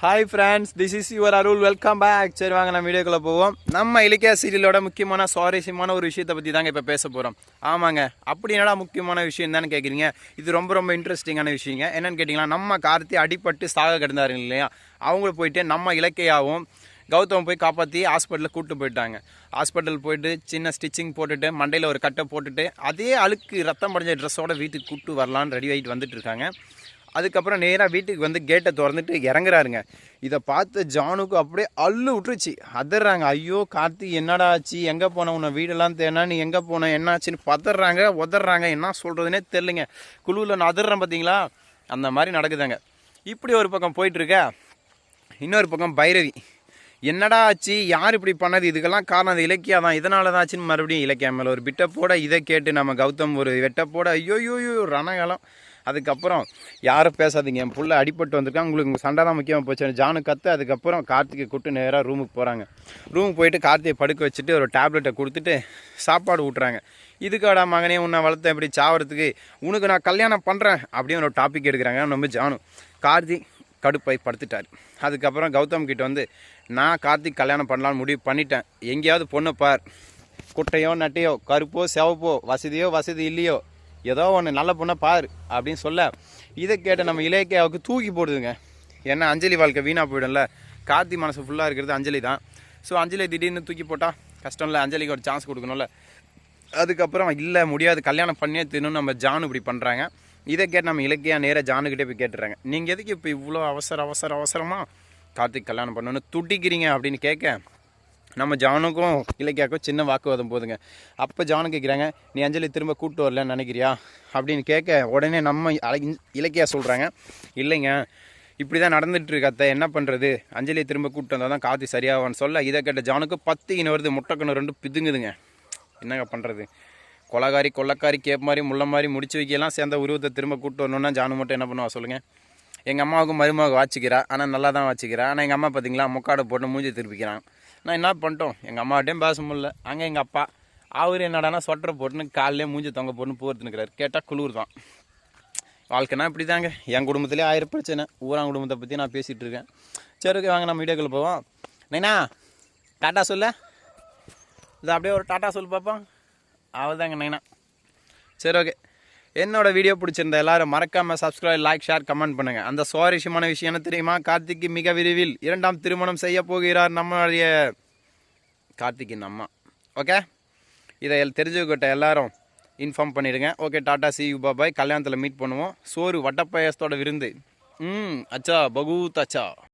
Hi friends this is your Arul welcome back சரி வாங்க நம்ம வீடியோக்குள்ளே போவோம். நம்ம இலக்கிய சீரியலோட முக்கியமான சுவாரஸ்யமான ஒரு விஷயத்தை பற்றி தாங்க இப்போ பேச போகிறோம் ஆமாங்க. அப்படி என்னடா முக்கியமான விஷயம் தானே கேட்குறீங்க இது ரொம்ப ரொம்ப இன்ட்ரெஸ்டிங்கான விஷயங்க. என்னென்னு கேட்டிங்கன்னா நம்ம கார்த்தி அடிபட்டு சாக கிடந்தாரு இல்லையா? அவங்கள போயிட்டு நம்ம இலக்கையாகவும் கௌதம் போய் காப்பாற்றி ஹாஸ்பிட்டலில் கூப்பிட்டு போயிட்டாங்க. ஹாஸ்பிட்டல் போயிட்டு சின்ன ஸ்டிச்சிங் போட்டுட்டு மண்டையில் ஒரு கட்டை போட்டுட்டு அதே அழுக்கு ரத்தம் படைஞ்ச ட்ரெஸ்ஸோட வீட்டுக்கு கூப்பிட்டு வரலான்னு ரெடி ஆகிட்டு வந்துட்டு இருக்காங்க. அதுக்கப்புறம் நேராக வீட்டுக்கு வந்து கேட்டை திறந்துட்டு இறங்குறாருங்க. இதை பார்த்து ஜானுக்கு அப்படியே அள்ளு விட்டுருச்சு. அதர்றாங்க ஐயோ கார்த்தி என்னடா ஆச்சு? எங்கே போன? உன்னை வீடெல்லாம் தேனா நீ எங்கே போன? என்னாச்சுன்னு பதறாங்க உதறாங்க. என்ன சொல்கிறதுனே தெரிலங்க குழுவில் நான் அதிர்றேன் பார்த்தீங்களா அந்த மாதிரி நடக்குதுங்க. இப்படி ஒரு பக்கம் போயிட்டுருக்க. இன்னொரு பக்கம் பைரவி. என்னடா ஆச்சு? யார் இப்படி பண்ணது? இதுக்கெல்லாம் காரணம் அது இலக்கியா தான் இதனால தான் ஆச்சுன்னு மறுபடியும் இலக்கியா மேலே ஒரு பிட்டப்போட இதை கேட்டு நம்ம கௌதம் ஒரு வெட்டப்போட ஐயோ ஐயோ ரணகாலம். அதுக்கப்புறம் யாரும் பேசாதீங்க. என் புள்ள அடிபட்டு வந்திருக்காங்க உங்களுக்கு உங்கள் சண்டை தான் முக்கியமாக போச்சு. ஜானு கற்று அதுக்கப்புறம் கார்த்திகை கூட்டு நேராக ரூமுக்கு போகிறாங்க ரூமுக்கு போயிட்டு கார்த்திகை படுக்க வச்சுட்டு ஒரு டேப்லெட்டை கொடுத்துட்டு சாப்பாடு ஊட்டுறாங்க. இதுக்காடா மகனே உன்னை வளர்த்தேன் எப்படி சாவறதுக்கு. உனக்கு நான் கல்யாணம் பண்ணுறேன் அப்படின்னு ஒரு டாபிக் எடுக்கிறாங்க. நம்ம ஜானு. கார்த்தி கடுப்பாய் படுத்துட்டார். அதுக்கப்புறம் கௌதம் கிட்ட வந்து நான் கார்த்திக் கல்யாணம் பண்ணலான்னு முடிவு பண்ணிட்டேன். எங்கேயாவது பொண்ணு பார். குட்டையோ நட்டையோ கருப்போ சிவப்போ வசதியோ வசதி இல்லையோ ஏதோ ஒன்று நல்ல பொண்ணை பார் அப்படின்னு சொல்ல இதை கேட்ட நம்ம இலக்கியாவுக்கு தூக்கி போடுதுங்க. ஏன்னா அஞ்சலி வாழ்க்கை வீணாக போயிடும்ல. கார்த்தி மனசு ஃபுல்லாக இருக்கிறது அஞ்சலி தான். ஸோ அஞ்சலி திடீர்னு தூக்கி போட்டால் கஷ்டம் இல்லை அஞ்சலிக்கு ஒரு சான்ஸ் கொடுக்கணும்ல. அதுக்கப்புறம் இல்லை முடியாது கல்யாணம் பண்ணியே தின்னு நம்ம ஜானு இப்படி பண்ணுறாங்க இதை கேட்டு நம்ம இலக்கியா நேராக ஜானுக்கிட்டே போய் கேட்டுறாங்க. நீங்கள் எதுக்கு இப்போ இவ்வளோ அவசர அவசர அவசரமாக கார்த்திக் கல்யாணம் பண்ணணும்னு துடிக்கிறீங்க அப்படின்னு கேட்க நம்ம ஜானுக்கும் இலக்கியாவுக்கும் சின்ன வாக்குவாதம் போதுங்க. அப்போ ஜானு கேட்குறாங்க நீ அஞ்சலி திரும்ப கூப்பிட்டு வரலன்னு நினைக்கிறியா? அப்படின்னு கேட்க உடனே நம்ம அழகி- இலக்கியா சொல்கிறாங்க இல்லைங்க இப்படி தான் நடந்துட்டு அத்தை என்ன பண்ணுறது அஞ்சலி திரும்ப கூப்பிட்டு வந்தால் தான் காற்று சரியாகும்னு சொல்ல. இதை கேட்ட ஜானுக்கு பத்து இன வருது முட்டைக்கண்ணு ரெண்டு பிதுங்குதுங்க. என்னங்க பண்ணுறது கொலகாரி கொள்ளக்காரி கேப் மாதிரி முள்ள மாதிரி முடிச்சு வைக்கலாம் சேர்ந்த உருவத்தை திரும்ப கூப்பிட்டு வரணுன்னா ஜானு மட்டும் என்ன பண்ணுவா சொல்லுங்கள் எங்கள் அம்மாவுக்கும் மருமக வாச்சிக்கிறா ஆனால் நல்லா தான் வாச்சிக்கிறா. ஆனால் எங்கள் அம்மா பார்த்தீங்களா முக்காடை போட்டு மூஞ்சி திருப்பிக்கிறான் நான் என்ன பண்ணிட்டோம்? எங்கள் அம்மாட்டையும் பேச முடியல. அங்கே எங்கள் அப்பா அவர் என்னடானா சொட்டரை போட்டுன்னு காலையிலே மூஞ்சி தொங்க போட்டுன்னு போகிறதுனுக்கிறார் கேட்டால் குளிர் தான். வாழ்க்கைனா இப்படி தாங்க என் குடும்பத்திலே ஆயிரம் பிரச்சனை. ஊரான் குடும்பத்தை பற்றி நான் பேசிகிட்டு இருக்கேன். சரி ஓகே வாங்க நம்ம வீடியோக்குள்ள போவோம். நைனா டாட்டா சொல்ல. இது அப்படியே ஒரு டாட்டா சொல்லு பார்ப்போம் அவள்தாங்க நைனா. சரி ஓகே என்னோட வீடியோ பிடிச்சிருந்த எல்லாரும் மறக்காம சப்ஸ்கிரைப் லைக் ஷேர் கமெண்ட் பண்ணுங்க. அந்த சுவாரஸ்யமான விஷயம் என்ன தெரியுமா? கார்த்திக்கு மிக விரைவில் இரண்டாம் திருமணம் செய்ய போகிறார் நம்மளுடைய கார்த்திகின் அம்மா. ஓகே இதை எல் தெரிஞ்சுக்கிட்ட எல்லாரும் இன்ஃபார்ம் பண்ணிடுங்க. Okay tata see you bye bye கல்யாணத்தில் மீட் பண்ணுவோம். சோறு வட்டப்பாயசத்தோட விருந்து. ம் அச்சா பகூத் அச்சா.